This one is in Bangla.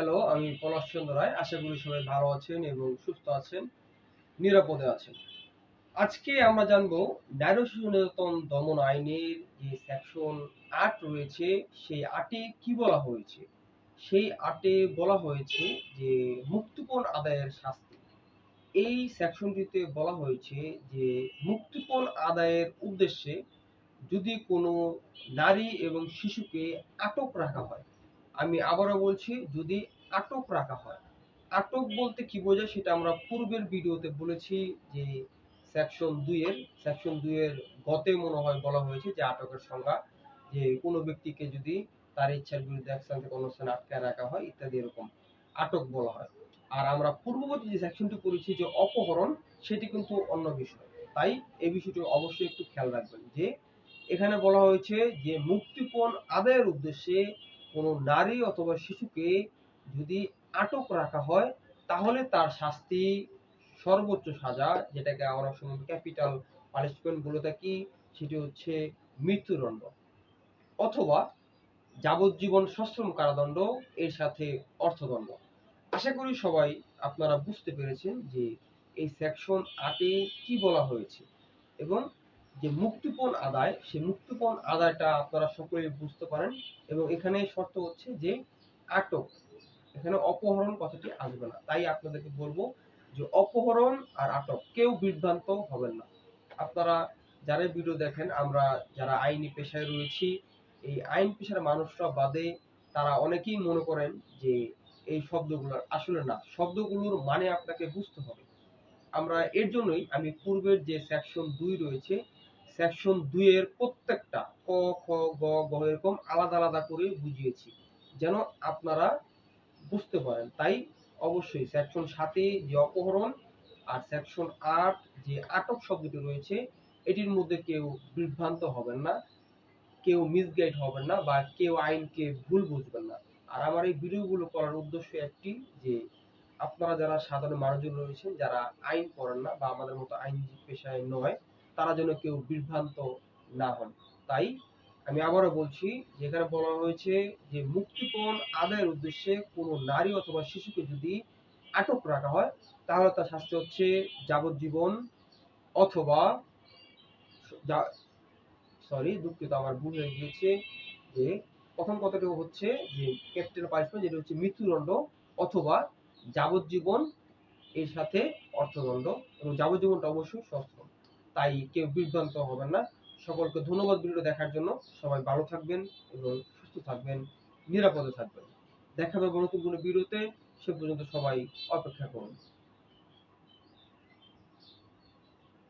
হ্যালো, আমি পলাশ চন্দ্র রায়। আশা করি সবাই ভালো আছেন এবং সুস্থ আছেন, নিরাপদে আছেন। আজকে আমরা জানব নারী নির্যাতন দমন আইনের যে সেকশন আট রয়েছে, সেই আটে কি বলা হয়েছে? সেই আটে বলা হয়েছে যে মুক্তিপণ আদায়ের শাস্তি। এই সেকশনটিতে বলা হয়েছে যে মুক্তিপণ আদায়ের উদ্দেশ্যে যদি কোনো নারী এবং শিশুকে আটক রাখা হয় আমি আবারও বলছি, যদি আটক রাখা হয়, আটক বলতে কি বোঝায় সেটা আমরা পূর্বের ভিডিওতে বলেছি যে সেকশন দুইয়ের সেকশন দুইয়ের গতে মনে হয় বলা হয়েছে যে আটকের সংজ্ঞা, যে কোনো ব্যক্তিকে যদি তার ইচ্ছার বিরুদ্ধে এক স্থান থেকে স্থানে রাখা হয়, ইত্যাদি এরকম আটক বলা হয়। আর আমরা পূর্ববর্তী যে সেকশনটি করেছি যে অপহরণ, সেটি কিন্তু অন্য বিষয়। তাই এই বিষয়টি অবশ্যই একটু খেয়াল রাখবেন যে এখানে বলা হয়েছে যে মুক্তিপণ আদায়ের উদ্দেশ্যে কোনো নারী অথবা শিশুকে যদি আটক রাখা হয়, তাহলে তার শাস্তি সর্বোচ্চ সাজা, যেটাকে আমরা সময় ক্যাপিটাল পানিশমেন্ট বলে থাকি সেটি হচ্ছে মৃত্যুদণ্ড। অথবা যাবজ্জীবন সশ্রম কারাদণ্ড, এর সাথে অর্থদণ্ড। আশা করি সবাই আপনারা বুঝতে পেরেছেন যে এই সেকশন আটে কি বলা হয়েছে এবং যে মুক্তিপণ আদায়, সেই মুক্তিপণ আদায়টা আপনারা সকলেই বুঝতে পারেন এবং এখানে শর্ত হচ্ছে যে আটক, এখানে অপহরণ কথাটি আসবে না। তাই আপনাদেরকে বলব যে অপহরণ আর আটক, কেউ বিভ্রান্ত হবেন না। আপনারা যারা ভিডিও দেখেন, আমরা যারা আইনি পেশায় রয়েছি, এই আইন পেশার মানুষরা বাদে তারা অনেকেই মনে করেন যে এই শব্দগুলো আসলে না। শব্দগুলোর মানে আপনাকে বুঝতে হবে। আমরা এর জন্যই আমি পূর্বের যে সেকশন দুই রয়েছে সেকশন দুই এর প্রত্যেকটা ক, খ, গ গ এরকম আলাদা আলাদা করে বুঝিয়েছি, যেন আপনারা বুঝতে পারেন। তাই অবশ্যই সেকশন সাতে যে অপহরণ আর সেকশন আট যে আটক শব্দটি রয়েছে, এটির মধ্যে কেউ বিভ্রান্ত হবেন না, কেউ মিসগাইড হবেন না বা কেউ আইনকে ভুল বুঝবেন না। আর আমার এই ভিডিওগুলো করার উদ্দেশ্য একটি যে, আপনারা যারা সাধারণ মানুষজন রয়েছেন, যারা আইন পড়েন না বা আমাদের মতো আইনজীবী পেশায় নয় তারা যেন কেউ বিভ্রান্ত না হন। তাই আমি আবারও বলছি যেখানে বলা হয়েছে যে মুক্তিপণ আদায়ের উদ্দেশ্যে কোনো নারী অথবা শিশুকে যদি আটক রাখা হয়, তাহলে তার শাস্তি হচ্ছে যাবজ্জীবন অথবা সরি দুঃখিত, আমার ভুল হয়ে গিয়েছে যে প্রথম কথাটি হচ্ছে যে ক্যাপিটাল পানিশমেন্ট, যেটা হচ্ছে মৃত্যুদণ্ড অথবা যাবজ্জীবন এর সাথে অর্থদণ্ড। এবং যাবজ্জীবনটা অবশ্যই সশ্রম তাই কেউ বিভ্রান্ত হবেন না। সকলকে ধন্যবাদ ভিডিও দেখার জন্য। সবাই ভালো থাকবেন এবং সুস্থ থাকবেন, নিরাপদে থাকবেন। দেখা হবে নতুন কোনো ভিডিওতে। সে পর্যন্ত সবাই অপেক্ষা করুন।